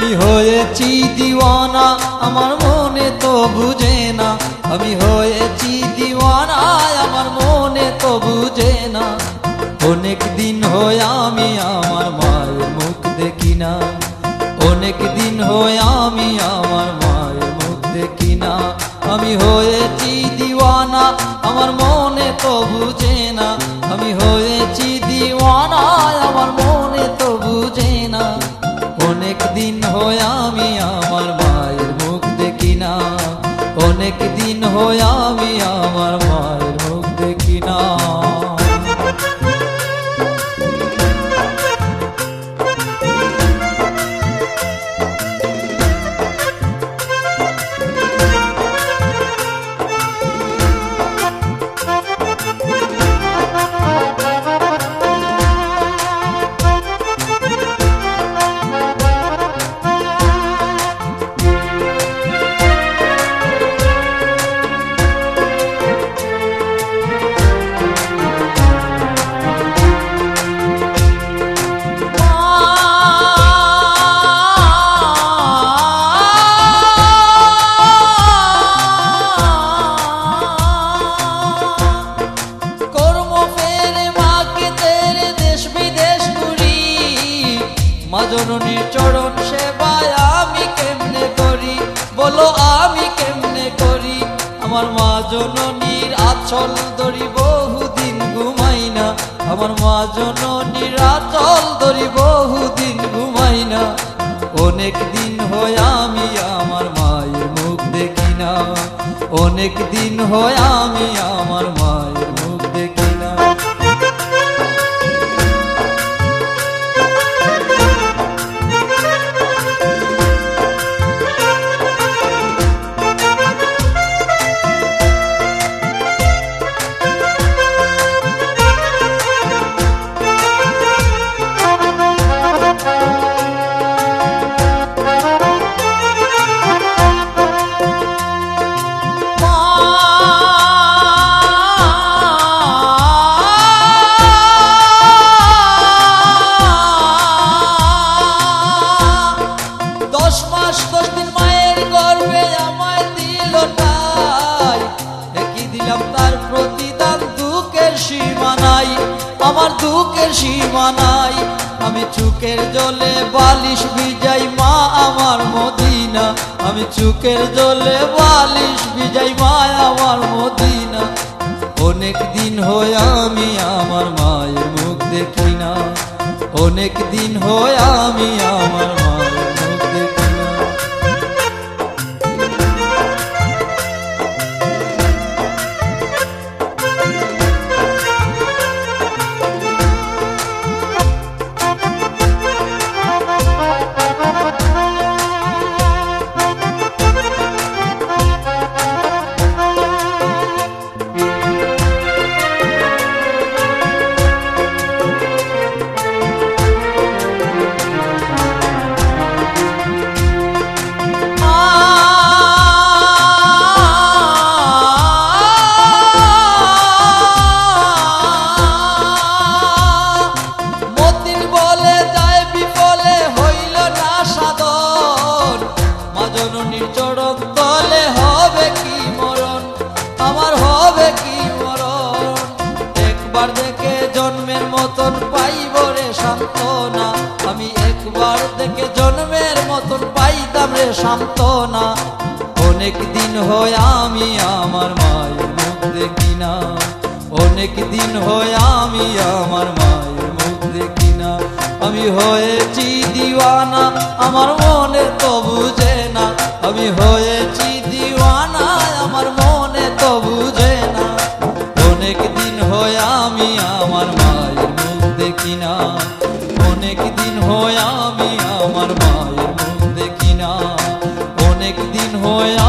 আমি হয়েছি দিওয়ানা, আমার মনে তো বুঝে না। আমি হয়েছি দিওয়ানা আমার মনে তো বুঝে না। অনেক দিন হয়ে আমি আমার মায়ের মুখ দেখি না। অনেক দিন হয়ে আমি আমার মায়ের মুখ দেখি না। আমি হয়েছি দিওয়ানা, আমার মনে তো বুঝে না। আমি হয়েছি আমি আমার বলো, আমি কেমনে করি? আমার মা জননীর আচল ধরি, বহুদিন ঘুমাই না। আমার মা জননীর আচল ধরি, বহুদিন ঘুমাই না। অনেক দিন হয় আমি আমার মায়ের মুখ দেখি না। অনেক দিন হয় আমি আমার মায়ের প্রতিদান দুঃখের সীমা নাই, আমার দুঃখের সীমা নাই, আমি চুকের জলে বালিশ ভিজাই, মা আমার মদিনা। আমি চুকের জলে বালিশ ভিজাই, মা আমার মদিনা। অনেক দিন হয় আমি আমার মায়ের মুখ দেখি না। অনেক দিন হয় আমি আমার মায়ের সান্ত্বনা। অনেক দিন হয় আমি আমার মায়ের মুখ দেখি না। অনেক দিন হয় আমি আমার মায়ের মুখ দেখি না। আমি হয়েছি দিওয়ানা, আমার মনে তো বুঝে না। আমি হয়েছি দিওয়ানা আমার মনে তো বুঝে আমার মায়ের